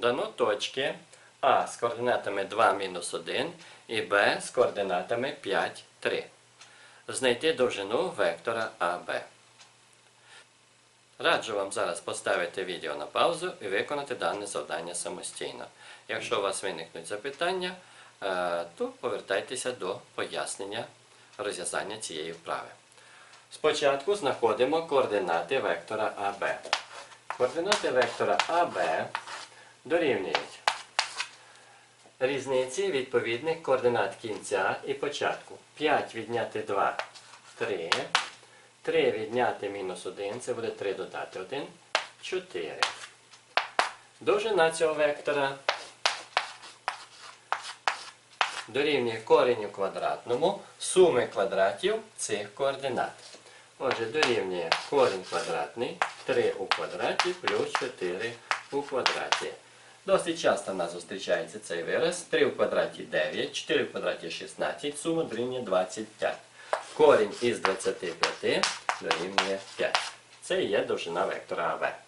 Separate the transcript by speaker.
Speaker 1: дано точки А з координатами 2 мінус 1 і Б з координатами 5, 3. Знайти довжину вектора АБ. Раджу вам зараз поставити відео на паузу і виконати дане завдання самостійно. Якщо у вас виникнуть запитання, е, то повертайтеся до пояснення розв'язання цієї вправи. Спочатку знаходимо координати вектора АБ. Координати вектора АБ дорівнюють різниці відповідних координат кінця і початку. 5 відняти 2 3. 3 відняти мінус 1, це буде 3 додати 1, 4. Довжина цього вектора дорівнює кореню квадратному суми квадратів цих координат. Отже, дорівнює корінь квадратний 3 у квадраті плюс 4 у квадраті. Досить часто в нас зустрічається цей вираз. 3 в квадраті 9, 4 в квадраті 16, сума дорівнює 25. Корінь із 25 дорівнює 5. Це і є довжина вектора АВ.